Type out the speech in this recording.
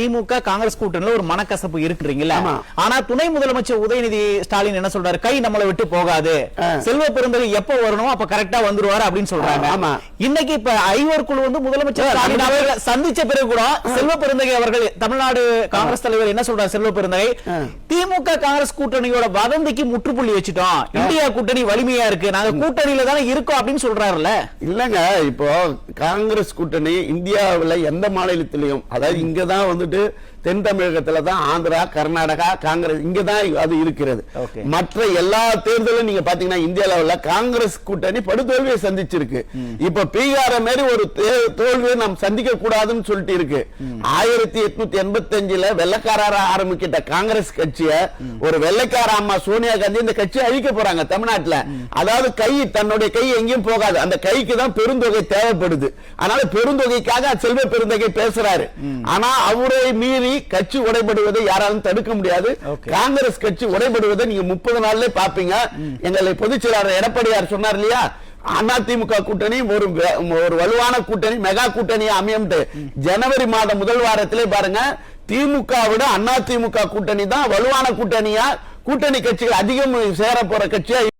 திமுக காங்கிரஸ் கூட்டணியில ஒரு மனக்கசப்பு இருக்குறீங்களா. ஆனா துணை முதலமைச்சர் உதயநிதி ஸ்டாலின் என்ன சொல்றாரு? கை நம்மளை விட்டு போகாது. செல்வ பெருந்தகை எப்ப வரணும் அப்ப கரெக்டா வந்துருவாரு அப்படின்னு சொல்றாங்க. இன்னைக்கு இப்ப ஐவர் குழு வந்து முதலமைச்சர் ஸ்டாலின் அவர்களை சந்திச்ச பிறகு கூட செல்வ பெருந்தகை அவர்கள் தமிழ்நாடு காங்கிரஸ் தலைவர் என்ன சொல்றாரு செல்வ பெருந்தகை. திமுக காங்கிரஸ் கூட்டணியோட வதந்திக்கு முற்றுப்புள்ளி வச்சுட்டோம். இந்தியா கூட்டணி வலிமையா இருக்கு. நாங்க கூட்டணியில தானே இருக்கோம் அப்படின்னு சொல்றாருல்ல. இல்லங்க இப்போ காங்கிரஸ் கூட்டணி இந்தியாவுல எந்த மாநிலத்திலையும் அதாவது இங்கதான் வந்துட்டு தென் தமிழகத்துல தான் ஆந்திரா கர்நாடகா காங்கிரஸ் இங்கதான் அது இருக்கிறது. மற்ற எல்லா தேர்தலும் நீங்க பாத்தீங்கன்னா இந்திய அளவுல காங்கிரஸ் கூட்டணி படுதோல்வியை சந்திச்சிருக்கு. இப்ப பீகார மாதிரி ஒரு தோல்வியை நாம் சந்திக்க கூடாதுன்னு சொல்லிட்டு இருக்கு. ஆயிரத்தி எட்நூத்தி எண்பத்தி அஞ்சுல வெள்ளக்காரர ஆரம்பிக்கிட்ட காங்கிரஸ் கட்சிய ஒரு வெள்ளைக்கார அம்மா சோனியா காந்தி இந்த கட்சியை அழிக்க போறாங்க தமிழ்நாட்டுல. அதாவது கை தன்னுடைய கை எங்கேயும் போகாது. அந்த கைக்கு தான் பெருந்தொகை தேவைப்படுது. அதனால பெருந்தொகைக்காக செல்வ பெருந்தகை பேசுறாரு. ஆனா அவரை மீறி கட்சி உடைபடுவதை யாராலும் தடுக்க முடியாது. காங்கிரஸ் கட்சி உடைபடுவதை நீங்க முப்பது நாள்ல பாப்பீங்க. எங்களை பொதுச் செயலாளர் எடப்பாடியார் சொன்னார் இல்லையா? அதிமுக கூட்டணி ஒரு ஒரு வலுவான கூட்டணி மெகா கூட்டணி அமையம்ட்டு. ஜனவரி மாதம் முதல் வாரத்திலே பாருங்க திமுக விட அதிமுக கூட்டணி தான் வலுவான கூட்டணியா? கூட்டணி கட்சிகள் அதிகம் சேர போற கட்சியா